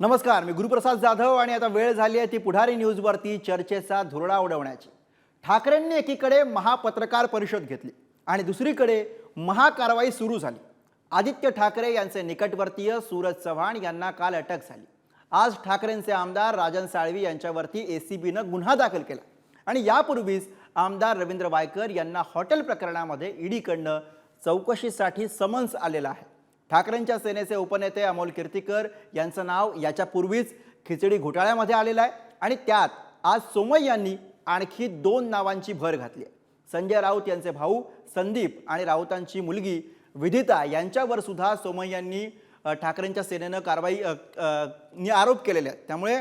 नमस्कार मी गुरुप्रसाद जाधव आणि आता वेळ झाली आहे ती पुढारी न्यूजवरती चर्चेचा धुरळा उडवण्याची. ठाकरेंनी एकीकडे महापत्रकार परिषद घेतली आणि दुसरीकडे महाकारवाई सुरू झाली. आदित्य ठाकरे यांचे निकटवर्तीय सूरज चव्हाण यांना काल अटक झाली. आज ठाकरेंचे आमदार राजन साळवी यांच्यावरती ए सी बीनं गुन्हा दाखल केला आणि यापूर्वीच आमदार रवींद्र वायकर यांना हॉटेल प्रकरणामध्ये ईडीकडनं चौकशीसाठी समन्स आलेला आहे. ठाकरेंच्या सेनेचे उपनेते अमोल कीर्तीकर यांचं नाव याच्यापूर्वीच खिचडी घोटाळ्यामध्ये आलेलं आहे. आणि त्यात आज सोमय यांनी आणखी दोन नावांची भर घातली आहे. संजय राऊत यांचे भाऊ संदीप आणि राऊतांची मुलगी विदिता यांच्यावर सुद्धा सोमय यांनी ठाकरेंच्या सेनेनं कारवाई नी आरोप केलेले आहेत. त्यामुळे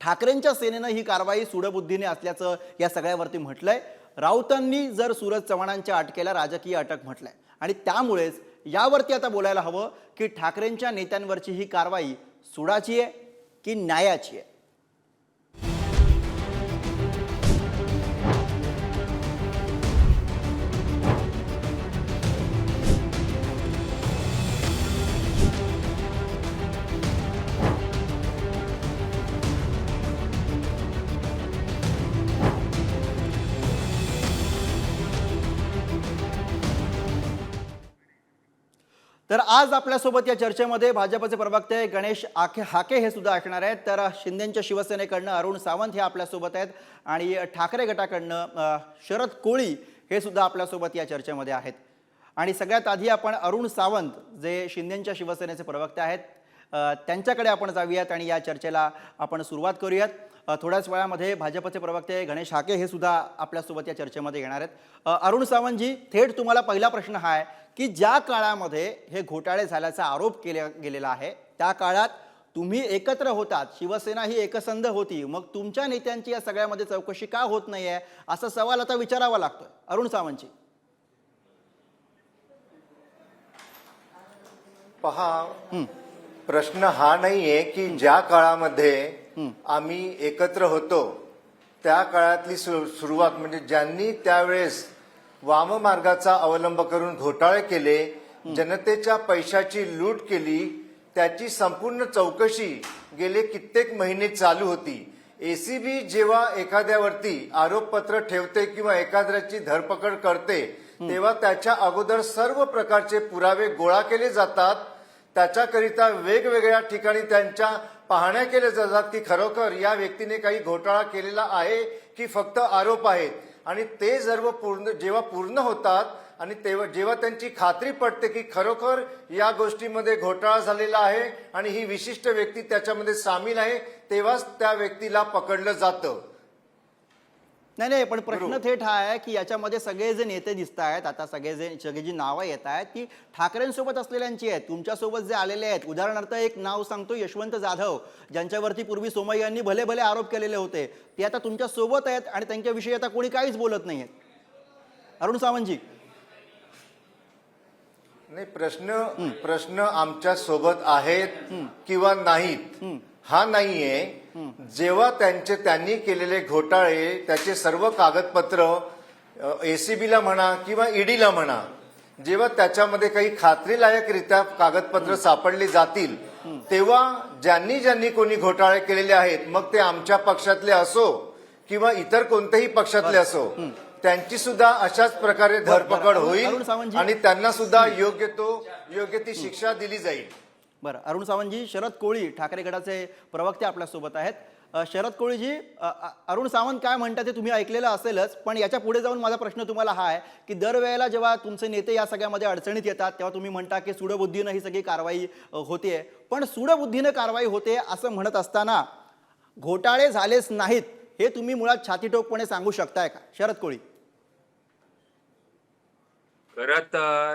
ठाकरेंच्या सेनेनं ही कारवाई सुडबुद्धीने असल्याचं या सगळ्यावरती म्हटलंय. राऊतांनी जर सूरज चव्हाणांच्या अटकेला राजकीय अटक म्हटलंय. आणि त्यामुळेच यावरती आता बोलायला हवं की ठाकरेंच्या नेत्यांवरची ही कारवाई सुडाची आहे की न्यायाची आहे? तर आज आपल्यासोबत या चर्चेमध्ये भाजपचे प्रवक्ते गणेश आखे हाके हे सुद्धा असणार आहेत. तर शिंदेच्या शिवसेनेकडनं अरुण सावंत हे आपल्यासोबत आहेत आणि ठाकरे गटाकडनं शरद कोळी हे सुद्धा आपल्यासोबत या चर्चेमध्ये आहेत. आणि सगळ्यात आधी आपण अरुण सावंत जे शिंदेच्या शिवसेनेचे प्रवक्ते आहेत त्यांच्याकडे आपण जाऊयात आणि या चर्चेला आपण सुरुवात करूयात. थोड्याच वेळामध्ये भाजपचे प्रवक्ते गणेश हाके हे सुद्धा आपल्यासोबत या चर्चेमध्ये येणार आहेत. अरुण सावंतजी थेट तुम्हाला पहिला प्रश्न हा आहे की ज्या काळामध्ये हे घोटाळे झाल्याचा आरोप केला गेलेला आहे त्या काळात तुम्ही एकत्र होतात शिवसेना ही एकसंध होती मग तुमच्या नेत्यांची या सगळ्यामध्ये चौकशी का होत नाही आहे असा सवाल आता विचारावा लागतोय. अरुण सावंतजी. पहा प्रश्न हा नाहीये की ज्या काळामध्ये आम्ही एकत्र होतो. त्या काळातली सुरुवात म्हणजे ज्यांनी त्यावेळेस वाममार्गाचा अवलंब करून घोटाळे केले जनतेच्या पैशाची लूट केली त्याची संपूर्ण चौकशी गेले कित्येक महिने चालू होती. एसीबी जेव्हा एखाद्यावरती आरोपपत्र ठेवते किंवा एखाद्याची धरपकड करते तेव्हा त्याच्या अगोदर सर्व प्रकारचे पुरावे गोळा केले जातात. त्याच्याकरिता वेगवेगळ्या ठिकाणी त्यांच्या पाहण्या केल्या जातात की खरोखर या व्यक्तीने काही घोटाळा केलेला आहे की फक्त आरोप आहेत? आणि ते सर्व पूर्ण जेव्हा पूर्ण होतात आणि तेव्हा जेव्हा त्यांची खात्री पडते की खरोखर या गोष्टीमध्ये घोटाळा झालेला आहे आणि ही विशिष्ट व्यक्ती त्याच्यामध्ये सामील आहे तेव्हाच त्या व्यक्तीला पकडलं जातं. नाही नाही पण प्रश्न थेट हा आहे की याच्यामध्ये सगळे जे नेते दिसत आहेत आता सगळे जे सगळी जी नावं येत आहेत ती ठाकरेंसोबत असलेल्यांची आहेत तुमच्यासोबत जे आलेले आहेत. उदाहरणार्थ एक नाव सांगतो यशवंत जाधव. ज्यांच्यावरती पूर्वी सोमय्य यांनी भले भले आरोप केलेले होते ते आता तुमच्यासोबत आहेत आणि त्यांच्याविषयी आता कोणी काहीच बोलत नाही अरुण सावंतजी. नाही प्रश्न प्रश्न आमच्यासोबत आहेत किंवा नाहीत हा नाहीये. जेव्हा त्यांचे त्यांनी केलेले घोटाळे त्याचे सर्व कागदपत्र एसीबीला म्हणा किंवा ईडीला म्हणा जेव्हा त्याच्यामध्ये काही खात्रीलायकरित्या कागदपत्र सापडली जातील तेव्हा ज्यांनी ज्यांनी कोणी घोटाळे केलेले आहेत मग ते आमच्या पक्षातले असो किंवा इतर कोणत्याही पक्षातले असो त्यांची सुद्धा अशाच प्रकारे धरपकड होईल. आणि त्यांना सुद्धा योग्य तो योग्य ती शिक्षा दिली जाईल. बरं अरुण सावंतजी शरद कोळी ठाकरे गटाचे प्रवक्ते आपल्यासोबत आहेत. शरद कोळीजी अरुण सावंत काय म्हणतात ते तुम्ही ऐकलेलं असेलच पण याच्यापुढे जाऊन माझा प्रश्न तुम्हाला हा आहे की दरवेळेला जेव्हा तुमचे नेते या सगळ्यामध्ये अडचणीत येतात तेव्हा तुम्ही म्हणता की सुडबुद्धीनं ही सगळी कारवाई होते पण सुडबुद्धीनं कारवाई होते असं म्हणत असताना घोटाळे झालेच नाहीत हे तुम्ही मुळात छातीटोकपणे सांगू शकताय का? शरद कोळी. खरं तर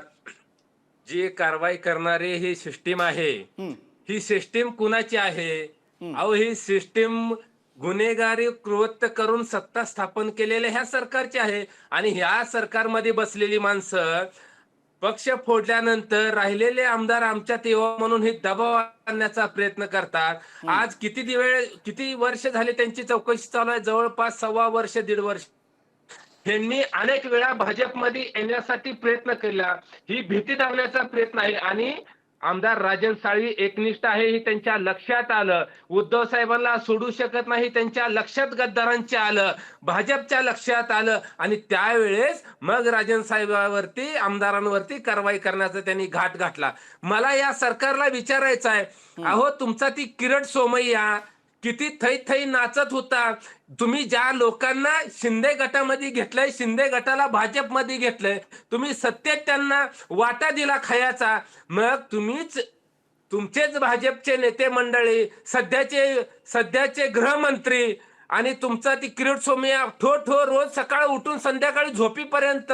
जी कारवाई करणारी ही सिस्टीम आहे हं. सिस्टीम कुणाची आहे? अहो ही सिस्टीम गुन्हेगारी कृत्य करून सत्ता स्थापन केलेल्या ह्या सरकारची आहे. आणि ह्या सरकारमध्ये बसलेली माणसं पक्ष फोडल्यानंतर राहिलेले आमदार आमच्यात यावं म्हणून हे दबाव आणण्याचा प्रयत्न करतात. आज किती दिवे किती वर्ष झाले त्यांची चौकशी चालू आहे? जवळपास सव्वा वर्ष दीड वर्ष. यांनी अनेक वेळा भाजपमध्ये येण्यासाठी प्रयत्न केला. ही भीती दावण्याचा प्रयत्न आहे. आणि आमदार राजन साळवी एकनिष्ठ आहे हे त्यांच्या लक्षात आलं. उद्धव साहेबांना सोडू शकत नाही त्यांच्या लक्षात गद्दारांच्या आलं. भाजपच्या लक्षात आलं. आणि त्यावेळेस मग राजन साहेबांवरती आमदारांवरती कारवाई करण्याचा त्यांनी घाट घातला. मला या सरकारला विचारायचं आहे. अहो तुमचा ती किरण सोमय्या किती थै थै नाचत होता. तुम्ही ज्या लोकांना शिंदे गटामध्ये घेतलंय शिंदे गटाला भाजपमध्ये घेतलंय तुम्ही सत्तेत त्यांना वाटा दिला खायाचा. मग तुम्हीच तुमचेच भाजपचे नेते मंडळी सध्याचे सध्याचे गृहमंत्री आणि तुमचा ती किरीट सोमय्या ठो ठो रोज सकाळ उठून संध्याकाळी झोपीपर्यंत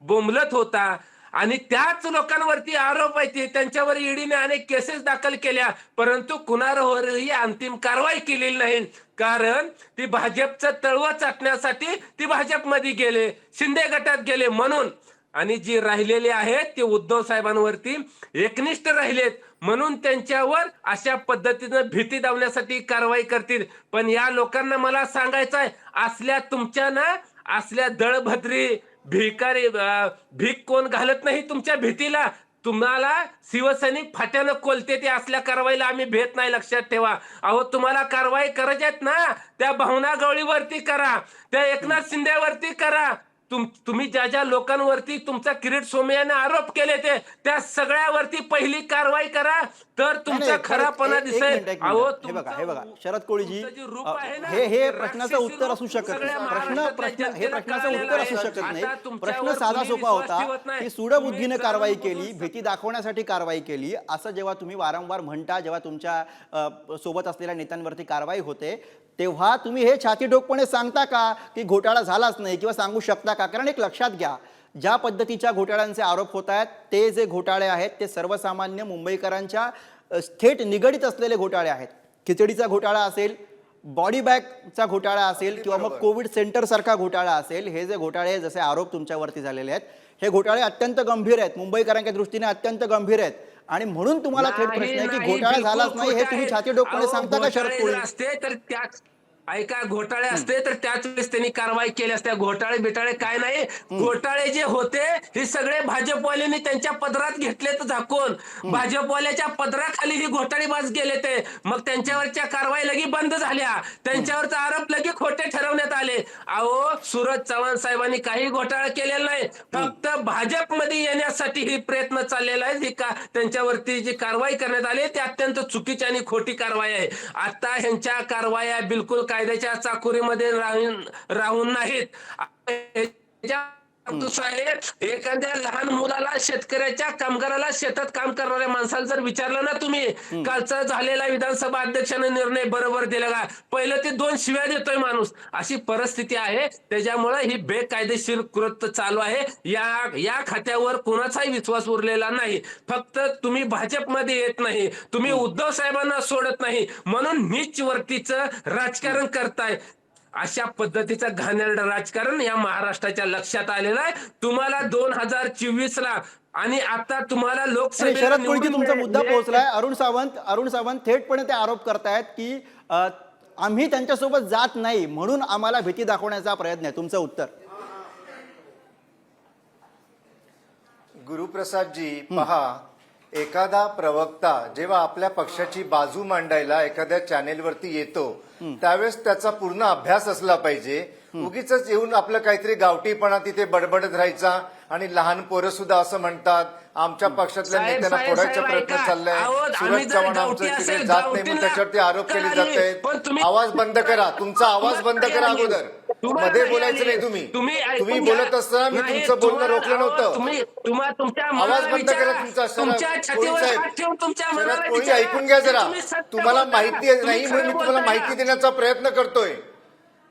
बोंबलत होता. आणि त्याच लोकांवरती आरोप आहेत ते. त्यांच्यावर ईडीने अनेक केसेस दाखल केल्या. परंतु कुणावरही अंतिम कारवाई केलेली नाही. कारण ती भाजपचं तळवं चाटण्यासाठी ती भाजपमध्ये गेले. शिंदे गटात गेले म्हणून. आणि जी राहिलेली आहेत ते उद्धव साहेबांवरती एकनिष्ठ राहिलेत. म्हणून त्यांच्यावर अशा पद्धतीनं भीती दावण्यासाठी कारवाई करतील. पण या लोकांना मला सांगायचं आहे असल्या तुमच्या ना असल्या दळभद्री भिकारी भीक कोण घालत नाही तुमच्या भीतीला? तुम्हाला शिवसैनिक फाट्यानं कोलते ते असल्या कारवाईला आम्ही भेट नाही लक्षात ठेवा. अहो तुम्हाला कारवाई करायच्या आहेत ना त्या भावना गवळीवरती करा त्या एकनाथ शिंदेवरती करा. तुम तुम्ही ज्या ज्या लोकांवरती तुमचा किरीट सोमयाने आरोप केले ते त्या सगळ्यावरती पहिली कारवाई करा तर तुमचा खरापणा दिसेल अहो. हे बघा हे बघा शरद कोळीजी हे हे प्रश्नाचं उत्तर असू शकत नाही प्रश्न प्रश्न हे प्रश्नाचं उत्तर. असू शकत नाही प्रश्न साधा सोपा होता. की सूडबुद्धीने कारवाई केली भीती दाखवण्यासाठी कारवाई केली असं जेव्हा तुम्ही वारंवार म्हणता जेव्हा तुमच्यासोबत असलेल्या नेत्यांवरती कारवाई होते तेव्हा तुम्ही हे छातीडोकपणे सांगता का की घोटाळा झालाच नाही किंवा सांगू शकता का? कारण एक लक्षात घ्या ज्या पद्धतीच्या घोटाळ्यांचे आरोप होत आहेत ते जे घोटाळे आहेत ते सर्वसामान्य मुंबईकरांच्या थेट निगडीत असलेले घोटाळे आहेत. खिचडीचा घोटाळा असेल बॉडी बॅगचा घोटाळा असेल किंवा मग कोविड सेंटर सारखा घोटाळा असेल हे जे घोटाळे जसे आरोप तुमच्यावरती झालेले आहेत हे घोटाळे अत्यंत गंभीर आहेत. मुंबईकरांच्या दृष्टीने अत्यंत गंभीर आहेत. आणि म्हणून तुम्हाला थेट प्रश्न आहे की घोटाळा झालाच नाही हे तुम्ही आहे. छातीडोकपणे अहो, सांगता का शरद असते तर त्याच ऐका घोटाळे असते तर त्याच वेळेस त्यांनी कारवाई केली असत्या घोटाळे बिटाळे काय नाही. घोटाळे जे होते हे सगळे भाजपवाल्यांनी त्यांच्या पदरात घेतले तर झाकून भाजपवाल्याच्या पदराखाली ही घोटाळेबाज गेले ते. मग त्यांच्यावरच्या कारवाई लगी बंद झाल्या. त्यांच्यावरचा आरोप लगी खोटे ठरवण्यात आले. अहो सूरज चव्हाण साहेबांनी काही घोटाळा केलेला नाही. फक्त भाजपमध्ये येण्यासाठी ही प्रयत्न चाललेला आहे. का त्यांच्यावरती जी कारवाई करण्यात आली ती अत्यंत चुकीची आणि खोटी कारवाई आहे. आता ह्यांच्या कारवाया बिलकुल कायद्याच्या चाकोरीमध्ये राहून राहून नाहीत. दुसरं आहे एखाद्या लहान मुलाला शेतकऱ्याच्या कामगाराला शेतात काम करणाऱ्या माणसाला जर विचारलं ना तुम्ही कालचा झालेला विधानसभा अध्यक्षाने निर्णय बरोबर दिला का? पहिलं ते दोन शिव्या देतोय माणूस. अशी परिस्थिती आहे त्याच्यामुळे ही बेकायदेशीर कृत्य चालू आहे. या या खात्यावर कोणाचाही विश्वास उरलेला नाही. फक्त तुम्ही भाजपमध्ये येत नाही तुम्ही उद्धव साहेबांना सोडत नाही. म्हणून नीच वर्तीचं राजकारण करताय. अशा पद्धतीचं घाणेरडं राजकारण या महाराष्ट्राच्या लक्षात आलेलं आहे. तुम्हाला दोन हजार चोवीस ला आणि आता तुम्हाला लोकसभेला तुमचा मुद्दा पोहोचलाय. अरुण सावंत अरुण सावंत थेटपणे ते आरोप करतायत की आम्ही त्यांच्यासोबत जात नाही म्हणून आम्हाला भीती दाखवण्याचा प्रयत्न आहे. तुमचं उत्तर? गुरुप्रसादजी पहा एखादा प्रवक्ता जेव्हा आपल्या पक्षाची बाजू मांडायला एखाद्या चॅनेलवरती येतो त्यावेळेस त्याचा पूर्ण अभ्यास असला पाहिजे. उगीच येऊन आपलं काहीतरी गावठीपणा तिथे बडबडत राहायचा आणि लहान पोरं सुद्धा असं म्हणतात आमच्या पक्षातल्या नेत्यांना फोडायचा प्रयत्न. चाललाय. सुरज चव्हाण आमचं तिकडे जात नाही त्याच्यावरती आरोप केले. जात आहेत. आवाज बंद करा तुमचा आवाज बंद करा अगोदर. तुम्हाला मध्ये बोलायचं. नाही तुम्ही तुम्ही. बोलत असताना मी तुमचं बोलणं तुम्हाला- रोखलं नव्हतं तुम्ही तुम्हा तुमच्या आवाज बंद करा. तुमचा तुमच्या. ऐकून घ्या जरा तुम्हाला माहिती? नाही म्हणून मी तुम्हाला माहिती? देण्याचा प्रयत्न करतोय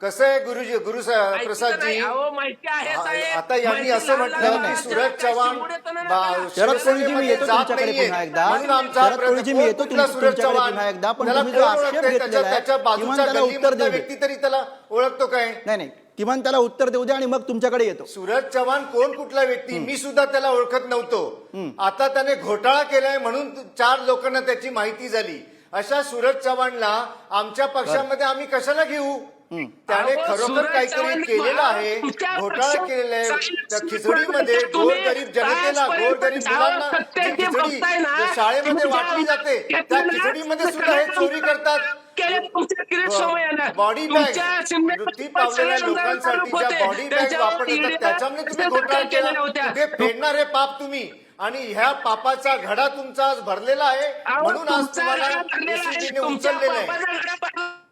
कसं आहे गुरुजी गुरु प्रसादजी? माहिती आहे, साहेब. आता यांनी असं म्हटलं की? सूरज चव्हाण. शरद कोळीजी मी येतो तुमच्याकडे. पुन्हा एकदा. हा शरद कोळीजी मी येतो तुमच्याकडे पुन्हा एकदा. पण तुम्ही जो आक्षेप? घेतलेला त्याच्या आहे. त्याच्या किमान बाजूच्या त्याला उत्तर देऊ. दे व्यक्ती तरी त्याला ओळखतो काय? नाही नाही. किमान त्याला उत्तर देऊ दे आणि मग तुमच्याकडे येतो. सूरज चव्हाण कोण कुठला व्यक्ती? मी सुद्धा त्याला ओळखत नव्हतो. आता त्याने घोटाळा केलाय म्हणून चार लोकांना त्याची माहिती झाली. अशा सूरज चव्हाणला आमच्या पक्षामध्ये आम्ही कशाला घेऊ? त्याने खरोखर काहीतरी केलेलं आहे घोटाळा केलेला आहे त्या खिचडीमध्ये तुम्ही गोरगरीब जनतेला गोरगरीब ज्या मुलांना खिचडी शाळेमध्ये वाटली जाते त्या खिचडीमध्ये सुद्धा हे चोरी करतात. बॉडी बॅग मृत्यू पावलेल्या लोकांसाठी ज्या. बॉडी बॅग वापरतात त्याच्यामध्ये तुम्ही घोटाळा केला. ते फेडणारे पाप तुम्ही आणि ह्या पापाचा घडा तुमचा आज भरलेला आहे म्हणून आज तुम्हाला आहे. उचललेलं आहे.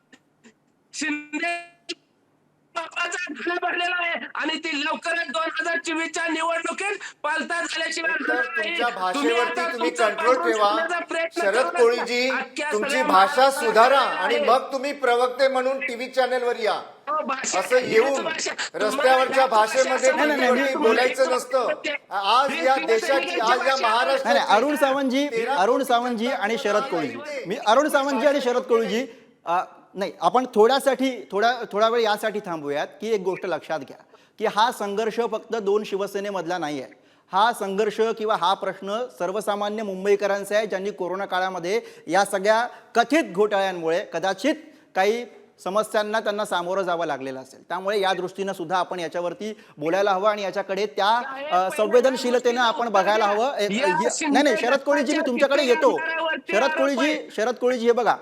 शिंदे भरलेला आहे आणि ती लवकरच दोन हजार चोवीसच्या निवडणुकीत पालता झाल्याशिवाय शरद. कोळीजी तुमची भाषा सुधारा. आणि मग तुम्ही प्रवक्ते म्हणून टीव्ही चॅनेलवर या अहो, भाषा- असं येऊन रस्त्यावरच्या भाषेमध्ये. बोलायचं नसतं आज या देशाची आज या महाराष्ट्राची अरुण सावंतजी अरुण सावंतजी आणि शरद कोळीजी आहे. मी अरुण सावंतजी आणि शरद कोळीजी नाही आपण थोड्यासाठी थोडा थोडा वेळ यासाठी थांबूयात की एक गोष्ट लक्षात घ्या की हा संघर्ष फक्त दोन शिवसेनेमधला नाही आहे. हा संघर्ष किंवा हा प्रश्न सर्वसामान्य मुंबईकरांचा आहे ज्यांनी कोरोना काळामध्ये या सगळ्या कथित घोटाळ्यांमुळे कदाचित काही समस्यांना त्यांना सामोरं जावं लागलेलं असेल. त्यामुळे या दृष्टीनं सुद्धा आपण याच्यावरती बोलायला हवं आणि याच्याकडे त्या संवेदनशीलतेनं आपण बघायला हवं. नाही नाही शरद कोळीजी मी तुमच्याकडे येतो. शरद कोळीजी शरद कोळीजी हे बघा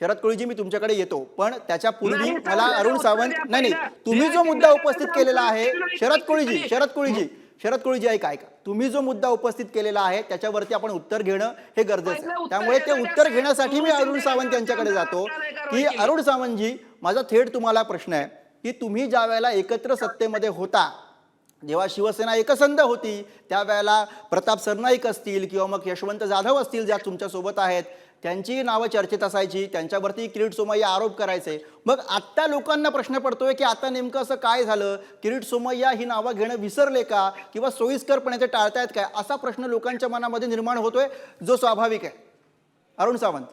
शरद कोळीजी मी तुमच्याकडे येतो पण त्याच्या पूर्वी मला अरुण सावंत नाही नाही. तुम्ही जो मुद्दा उपस्थित केलेला आहे शरद कोळीजी. शरद कोळीजी शरद कोळीजी ऐका ऐका तुम्ही जो मुद्दा उपस्थित केलेला आहे त्याच्यावरती आपण उत्तर घेणं हे गरजेचं आहे त्यामुळे ते उत्तर घेण्यासाठी मी अरुण सावंत यांच्याकडे जातो की. अरुण सावंतजी माझा थेट तुम्हाला प्रश्न आहे की तुम्ही ज्या वेळेला एकत्र सत्तेमध्ये होता जेव्हा शिवसेना एकसंध होती त्यावेळेला प्रताप सरनाईक असतील किंवा मग यशवंत जाधव असतील ज्या तुमच्यासोबत आहेत त्यांची नावं चर्चेत असायची त्यांच्यावरती किरीट सोमय्या आरोप करायचे. मग आत्ता लोकांना प्रश्न पडतोय की आता नेमकं असं काय झालं? किरीट सोमय्या ही नावं घेणं विसरले का? किंवा सोयीस्करपणे ते टाळतायत काय? असा प्रश्न लोकांच्या मनामध्ये निर्माण होतोय जो स्वाभाविक आहे. अरुण सावंत.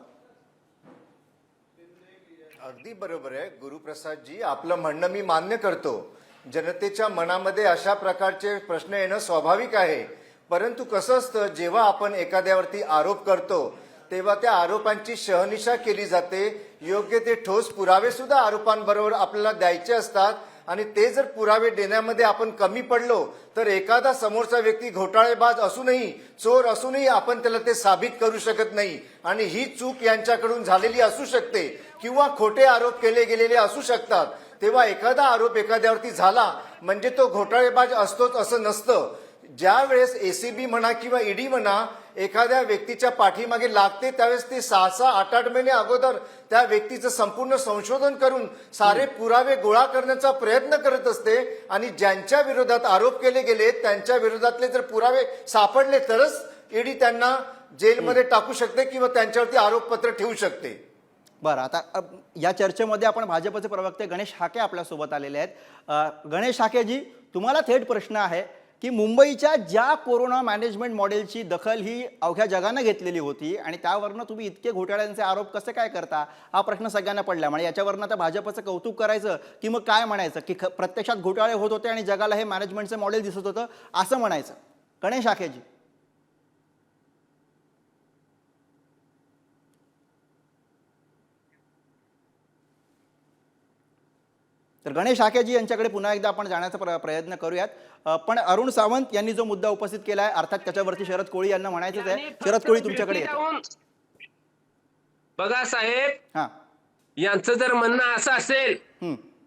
अगदी बरोबर आहे. गुरुप्रसादजी आपलं म्हणणं मी मान्य करतो. जनतेच्या मनामध्ये अशा प्रकारचे प्रश्न येणं स्वाभाविक आहे. परंतु कसं असतं जेव्हा आपण एखाद्यावरती आरोप करतो तेव्हा त्या आरोपांची शहनिशा केली जाते. योग्य ते ठोस पुरावे सुद्धा आरोपांबरोबर आपल्याला द्यायचे असतात. आणि ते जर पुरावे देण्यामध्ये आपण कमी पडलो तर एखादा समोरचा व्यक्ती घोटाळेबाज असूनही चोर असूनही आपण त्याला ते साबित करू शकत नाही. आणि ही चूक यांच्याकडून झालेली असू शकते किंवा खोटे आरोप केले गेलेले असू शकतात. तेव्हा एखादा आरोप एखाद्यावरती झाला म्हणजे तो घोटाळेबाज असतोच असं नसतं. ज्या वेळेस एसीबी म्हणा किंवा ईडी म्हणा एखाद्या व्यक्तीच्या पाठीमागे लागते त्यावेळेस ते सहा सहा आठ आठ महिने अगोदर त्या व्यक्तीचं संपूर्ण संशोधन करून सारे पुरावे गोळा करण्याचा प्रयत्न करत असते आणि ज्यांच्या विरोधात आरोप केले गेले त्यांच्या विरोधातले जर पुरावे सापडले तरच ईडी त्यांना जेलमध्ये टाकू शकते किंवा त्यांच्यावरती आरोपपत्र ठेवू शकते. बरं आता या चर्चेमध्ये आपण भाजपचे प्रवक्ते गणेश हाके आपल्यासोबत आलेले आहेत. गणेश हाकेजी तुम्हाला थेट प्रश्न आहे की मुंबईच्या ज्या कोरोना मॅनेजमेंट मॉडेलची दखल ही अवघ्या जगानं घेतलेली होती आणि त्यावरनं तुम्ही इतके घोटाळ्यांचे आरोप कसे काय करता हा प्रश्न सगळ्यांना पडला. म्हणजे याच्यावरनं आता भाजपचं कौतुक करायचं की मग काय म्हणायचं? की ख- प्रत्यक्षात घोटाळे होत होते आणि जगाला हे मॅनेजमेंटचं मॉडेल दिसत होतं असं म्हणायचं. गणेश आखेजी. तर गणेश हाकेजी यांच्याकडे पुन्हा एकदा आपण जाण्याचा प्र- प्रयत्न करूयात. पण अरुण सावंत यांनी जो मुद्दा उपस्थित केला आहे अर्थात त्याच्यावरती शरद कोळी यांना म्हणायचंच आहे. शरद कोळी तुमच्याकडे येतो बघा साहेब हां. यांचं जर म्हणणं असं असेल.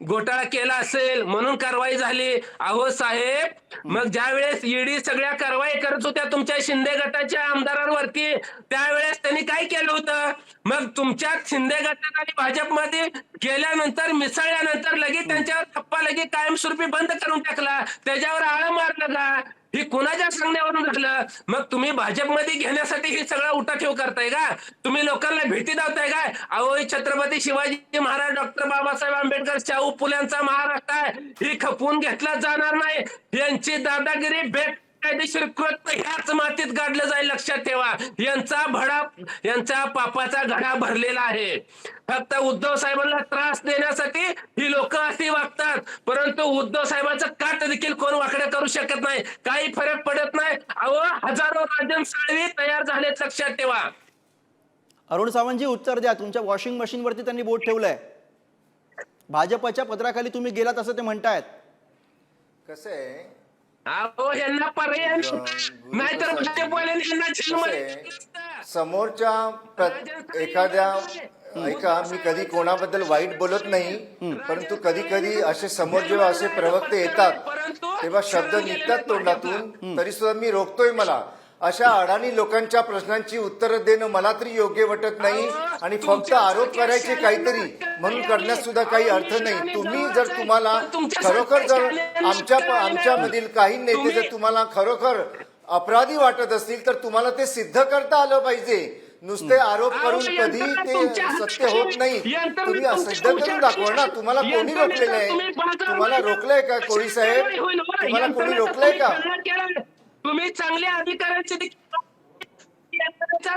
घोटाळा केला असेल म्हणून कारवाई झाली. अहो साहेब मग ज्या वेळेस ईडी सगळ्या कारवाई करत होत्या तुमच्या शिंदे गटाच्या आमदारांवरती त्यावेळेस त्यांनी काय केलं होतं? मग तुमच्या शिंदे गटात आणि भाजपमध्ये गेल्यानंतर मिसळल्यानंतर लगेच त्यांच्यावर थप्पा लगेच कायमस्वरूपी बंद करून टाकला. त्याच्यावर आळं मारलं का? हे कोणाच्या सांगण्यावरून झालं? मग तुम्ही भाजपमध्ये घेण्यासाठी हे सगळा उठाठेव करताय का? तुम्ही लोकांना भेटी दावताय काय? अहो छत्रपती शिवाजी महाराज डॉक्टर बाबासाहेब आंबेडकर शाहू फुल्यांचा महाराष्ट्र आहे. ही खपवून घेतला जाणार नाही. यांची दादागिरी भेट कायदेशीर कृत्य ह्याच मातीत गाडलं जाईल लक्षात ठेवा. यांचा भडा यांचा पापाचा घडा भरलेला आहे. फक्त उद्धव साहेबांना त्रास देण्यासाठी ही लोक अशी वागतात. परंतु उद्धव साहेबांचं काट देखील कोण वाकडं करू शकत नाही. काही फरक पडत नाही. अहो हजारो राजन साळवी तयार झालेत लक्षात ठेवा. अरुण सावंतजी उत्तर द्या. तुमच्या वॉशिंग मशीनवरती त्यांनी बोट ठेवलंय. भाजपच्या पत्राखाली तुम्ही गेलात असं ते म्हणतायत. कसं आहे अहो यांना पर्याय नाही. नाहीतर भाजपवाल्यांनी यांना. समोरच्या एखाद्या ऐका मी कधी कोणाबद्दल वाईट बोलत नाही परंतु कधी कधी असे समोर जेव्हा असे प्रवक्ते येतात तेव्हा शब्द निघतात तोंडातून तरी सुद्धा मी रोखतोय मला. अशा अडाणी लोकांच्या प्रश्नांची उत्तरं देणं मला तरी योग्य वाटत नाही आणि फक्त आरोप करायचे काहीतरी म्हणून करण्यात सुद्धा काही अर्थ नाही. तुम्ही जर तुम्हाला खरोखर जर आमच्या आमच्यामधील काही नेते जर तुम्हाला खरोखर अपराधी वाटत असतील तर तुम्हाला ते सिद्ध करता आलं पाहिजे. नुसते आरोप करून कधी ते सत्य होत नाही. तुम्ही सिद्ध करून दाखवा ना. तुम्हाला कोणी रोखलेलं आहे? तुम्हाला रोखलंय का कोळी साहेब? तुम्हाला कोणी रोखलंय का? तुम्ही चांगल्या अधिकाऱ्यांचे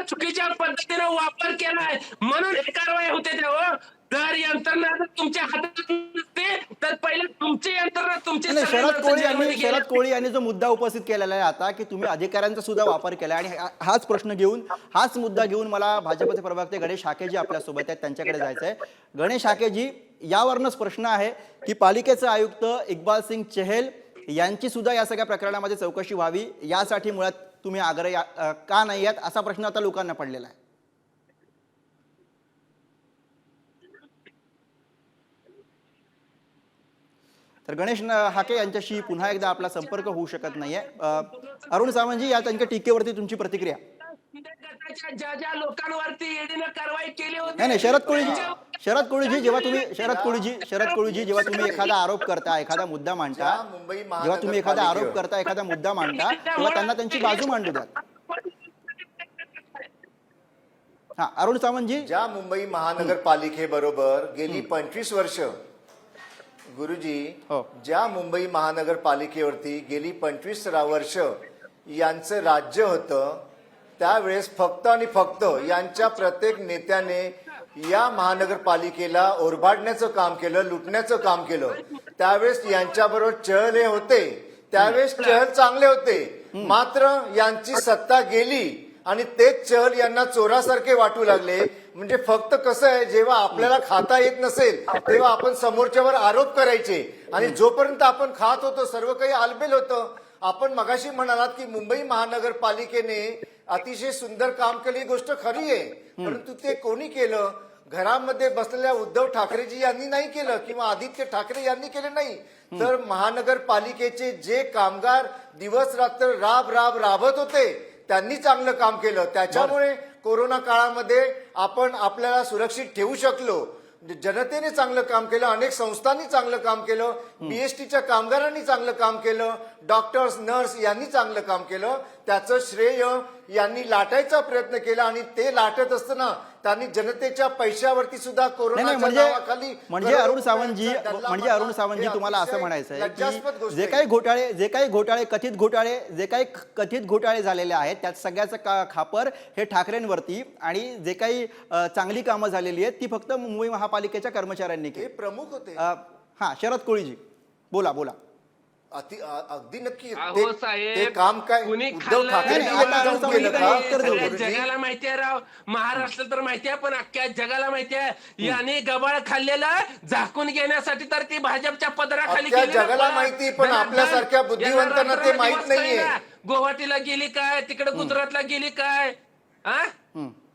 चुकीच्या पद्धतीने वापर केलाय म्हणून हे कारवाई होते ते हो. जर यंत्रणा तुमच्या हातात नसते तर पहिले तुमची यंत्रणा तुमची शरद कोळी यांनी शरद. कोळी यांनी जो मुद्दा उपस्थित केलेला आहे आता की तुम्ही अधिकाऱ्यांचा सुद्धा वापर केला आणि हाच प्रश्न घेऊन हाच मुद्दा घेऊन मला भाजपचे प्रवक्ते गणेश हाकेजी आपल्यासोबत आहेत त्यांच्याकडे जायचं आहे. गणेश हाकेजी यावरनच प्रश्न आहे की पालिकेचे आयुक्त इक्बाल सिंग चहल यांची सुद्धा या सगळ्या प्रकरणामध्ये चौकशी व्हावी यासाठी मुळात तुम्ही आग्रह का नाही आहात असा प्रश्न आता लोकांना पडलेला आहे. तर गणेश हाके यांच्याशी पुन्हा एकदा आपला संपर्क होऊ शकत नाहीये. अरुण सावंतजी या त्यांच्या टीकेवरती तुमची प्रतिक्रिया. गटाच्या ज्या ज्या लोकांवरती ईडीनं कारवाई केली होती नाही नाही शरद कोळीजी शरद कोळीजी जेव्हा तुम्ही शरद कोळीजी शरद कोळीजी जेव्हा तुम्ही एखादा आरोप करता एखादा मुद्दा मांडता ज्या मुंबई जेव्हा तुम्ही एखादा आरोप महानगरपालिकेवर- करता एखादा मुद्दा मांडता तेव्हा त्यांना त्यांची बाजू मांडू द्या. हा अरुण सावंतजी? ज्या मुंबई महानगरपालिकेबरोबर गेली पंचवीस वर्ष गुरुजी हो. ज्या मुंबई महानगरपालिकेवरती गेली पंचवीस वर्ष यांचं राज्य होतं त्यावेळेस फक्त आणि फक्त यांच्या प्रत्येक नेत्याने या महानगरपालिकेला ओरबाडण्याचं काम केलं लुटण्याचं काम केलं. त्यावेळेस यांच्याबरोबर चहल हे होते. त्यावेळेस चहल चांगले होते. मात्र यांची सत्ता गेली आणि तेच चहल यांना चोरासारखे वाटू लागले. म्हणजे फक्त कसं आहे जेव्हा आपल्याला खाता येत नसेल तेव्हा आपण समोरच्यावर आरोप करायचे. आणि जोपर्यंत आपण खात होतो सर्व काही आलबेल होतं. आपण मगाशी म्हणालात की मुंबई महानगरपालिकेने अतिशय सुंदर काम केली ही गोष्ट खरी आहे. परंतु ते कोणी केलं? घरामध्ये बसलेल्या उद्धव ठाकरेजी यांनी नाही केलं किंवा आदित्य ठाकरे यांनी केले नाही? तर महानगरपालिकेचे जे कामगार दिवस रात्र राब राब राबत होते त्यांनी चांगलं काम केलं. त्याच्यामुळे कोरोना काळामध्ये आपण आपल्याला सुरक्षित ठेवू शकलो. जनतेने चांगलं काम केलं अनेक संस्थांनी चांगलं काम केलं बीएसटीच्या कामगारांनी चांगलं काम केलं डॉक्टर्स नर्स यांनी चांगलं काम केलं. त्याचं श्रेय यांनी लाटायचा प्रयत्न केला आणि ते लाटत असताना त्यांनी जनतेच्या पैशावरती सुद्धा नाही म्हणजे म्हणजे करोडो अरुण सावंतजी म्हणजे अरुण. सावंतजी तुम्हाला असं म्हणायचं आहे की जे. काही घोटाळे जे काही घोटाळे कथित घोटाळे जे काही कथित घोटाळे झालेले आहेत त्यात सगळ्याचं का खापर हे ठाकरेंवरती आणि जे काही चांगली कामं झालेली आहेत ती फक्त मुंबई महापालिकेच्या कर्मचाऱ्यांनी केली प्रमुख होते हा शरद कोळीजी बोला बोला अति- अगदी नक्की अहो ते- साहेब काम काय कुणी उद्धव खाल्लं? ठाकरे नाही, नाही, यांनी आता जाऊन आमचं केलं मुलगा का? उत्तर देऊ, सगळ्या गुरुजी? जगाला माहिती आहे राव महाराष्ट्र तर माहिती आहे पण अख्ख्या जगाला माहिती आहे याने गबाळ खाल्लेलं झाकून घेण्यासाठी तर ती भाजपच्या पदराखाली अख्ख्या गेली ना जगाला. माहिती, पण धनाधन. आपल्यासारख्या बुद्धिवंतांना ते माहीत दिवस नाहीये. गुवाहाटीला गेली काय तिकडे गुजरातला गेली काय हा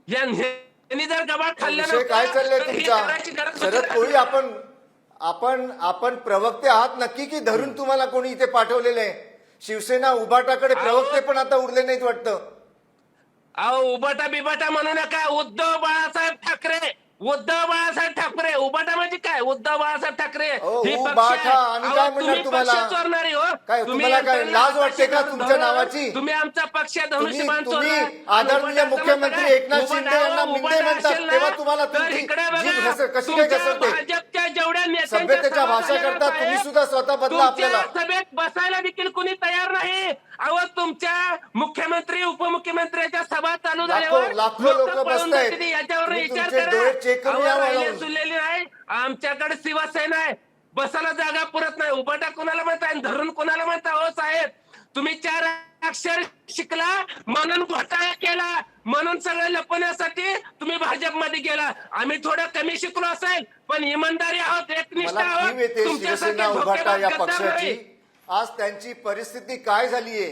यांनी यांनी जर गबाळ खाल्लं विषय काय चाललंय तुमचा शरद कोळी आपण आपण आपण प्रवक्ते आहात नक्की की धरून तुम्हाला कोणी इथे पाठवलेलं आहे शिवसेना उभाटाकडे प्रवक्ते पण आता उरले नाहीत वाटतं अहो उबाटा बिबाटा म्हणू नका उद्धव बाळासाहेब ठाकरे उद्धव बाळासाहेब ठाकरे उबाटा म्हणजे काय उद्धव बाळासाहेब ठाकरे अहो, ही पक्ष उबाटा आहे. आणि अहो, काय म्हणणार तुम्ही तुम्हाला? पक्ष चोरणारी हो काय, तुम्ही तुम्हाला काय यंत्रणा लाज वाटते का तुमच्या नावाची? तुम्ही आमचा पक्ष तुम्ही धनुष्यबाण तुम्ही चोरलाय. आणि आदरणीय उबाटा मुख्यमंत्री एकनाथ? शिंदे उबाटा, यांना मिंदे उबाटा म्हणतात, असेल ना, तेव्हा तुम्हाला तर तुमची इकडे जीभ बघा, घस- कशी काय तुमच्या घसरते? भाजपच्या जेवढ्या नेत्यांच्या सभ्यतेच्या भाषा करता तुम्ही सुद्धा स्वतः बदला तुमच्या आपल्याला. सभेत बसायला देखील कोणी तयार नाही अहो तुमच्या मुख्यमंत्री उपमुख्यमंत्र्यांच्या सभा चालू झाल्यावर लाखो लोकं लोकं पळून बसतायत. जातील. याच्यावर तुम्ही विचार तुमचे डोळे चेक करा अहो, राहिले नाही आमच्याकडे शिवसेना आहे बसायला जागा पुरत नाही उभाटा कोणाला म्हणताय आणि धरून कोणाला म्हणता हो साहेब तुम्ही चार अक्षर शिकला म्हणून घोटाळा केला म्हणून सगळं लपवण्यासाठी तुम्ही भाजपमध्ये गेला. आम्ही थोडं कमी शिकलो असेल पण इमानदारी आहोत एकनिष्ठ आहोत. आज त्यांची परिस्थिती काय झालीये?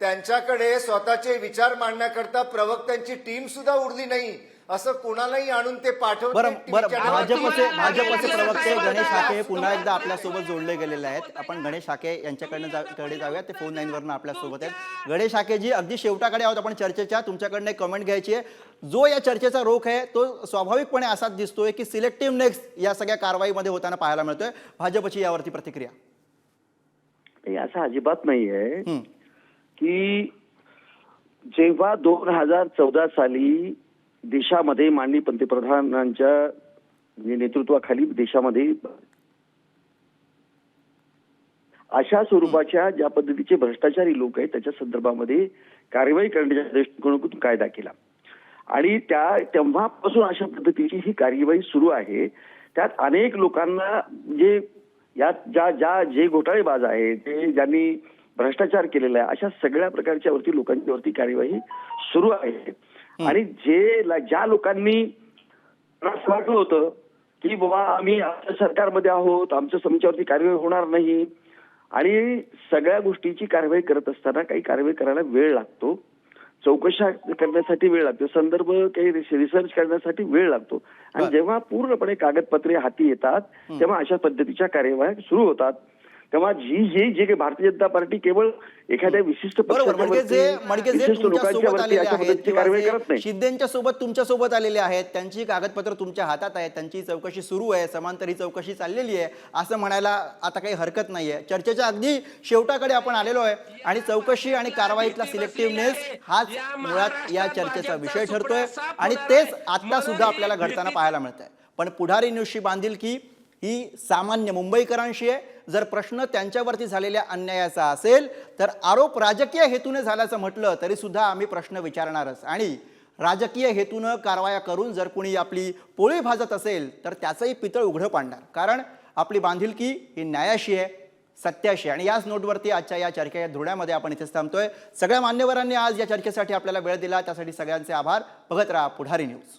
त्यांच्याकडे स्वतःचे विचार मांडण्याकरता प्रवक्त्यांची टीम सुद्धा उरली नाही. असं कोणालाही आणून ते पाठवत? बरं बरं भाजपचे भाजपचे प्रवक्ते गणेश हाके पुन्हा एकदा आपल्यासोबत जोडले गेलेले आहेत. आपण गणेश हाके यांच्याकडनं जा कडे जाऊयात ते फोन लाईनवरनं आपल्यासोबत आहेत. गणेश हाकेजी अगदी शेवटाकडे आहोत आपण चर्चेच्या. तुमच्याकडनं एक कमेंट घ्यायची आहे. जो या चर्चेचा रोख आहे तो स्वाभाविकपणे असाच दिसतोय की सिलेक्टिव्ह नेक्स्ट या सगळ्या कारवाईमध्ये होताना पाहायला मिळतोय. भाजपची यावरती प्रतिक्रिया. हे असं अजिबात नाहीये हं. की जेव्हा दोन हजार चौदा साली देशामध्ये माननीय पंतप्रधानांच्या नेतृत्वाखाली देशामध्ये अशा स्वरूपाच्या ज्या पद्धतीचे भ्रष्टाचारी लोक आहेत त्याच्या संदर्भामध्ये कारवाई करण्याच्या दृष्टिकोनातून कायदा केला. आणि त्या तेव्हापासून अशा पद्धतीची ही कार्यवाही सुरू आहे. त्यात अनेक लोकांना जे यात ज्या ज्या जे घोटाळेबाज आहेत ते ज्यांनी भ्रष्टाचार केलेला आहे अशा सगळ्या प्रकारच्या वरती लोकांच्या वरती कार्यवाही सुरू आहे. आणि जे ज्या लोकांनी असं वाटलं होतं की बाबा आम्ही आमच्या सरकारमध्ये आहोत आमच्या समितीवरती कार्यवाही होणार नाही आणि सगळ्या गोष्टीची कारवाई करत असताना काही कारवाई करायला वेळ लागतो. चौकशा करण्यासाठी वेळ लागतो. संदर्भ काही रिसर्च करण्यासाठी वेळ लागतो. आणि. जेव्हा पूर्णपणे कागदपत्रे हाती येतात तेव्हा अशा पद्धतीच्या कार्यवाह्या सुरू होतात. तेव्हा जी जी जे काही भारतीय जनता पार्टी केवळ एखाद्या विशिष्ट बरोबर म्हणजे म्हणजे शिंदेच्या सोबत तुमच्यासोबत आलेले आहेत त्यांची कागदपत्र तुमच्या हातात आहेत त्यांची चौकशी सुरू आहे समांतर ही चौकशी चाललेली आहे असं म्हणायला आता काही हरकत नाहीये. चर्चेच्या अगदी शेवटाकडे आपण आलेलो आहे आणि चौकशी आणि कारवाईतला सिलेक्टिव्हनेस हाच मुळात या चर्चेचा विषय ठरतोय आणि तेच आता सुद्धा आपल्याला घडताना पाहायला मिळत आहे पण पुढारी न्यूजची बांधिलकी ही सामान्य मुंबईकरांशी आहे जर प्रश्न त्यांच्यावरती झालेल्या अन्यायाचा असेल तर आरोप राजकीय हेतूने झाल्याचं म्हटलं तरी सुद्धा आम्ही प्रश्न विचारणारच. आणि राजकीय हेतूनं कारवाया करून जर कुणी आपली पोळी भाजत असेल तर त्याचंही पितळ उघडं पाडणार. कारण आपली बांधिलकी ही न्यायाशी आहे सत्याशी आहे. आणि याच नोटवरती आजच्या या चर्चेच्या धुळ्यामध्ये आपण इथेच थांबतोय. सगळ्या मान्यवरांनी आज या चर्चेसाठी आपल्याला वेळ दिला. त्यासाठी सगळ्यांचे आभार. बघत राहा पुढारी न्यूज.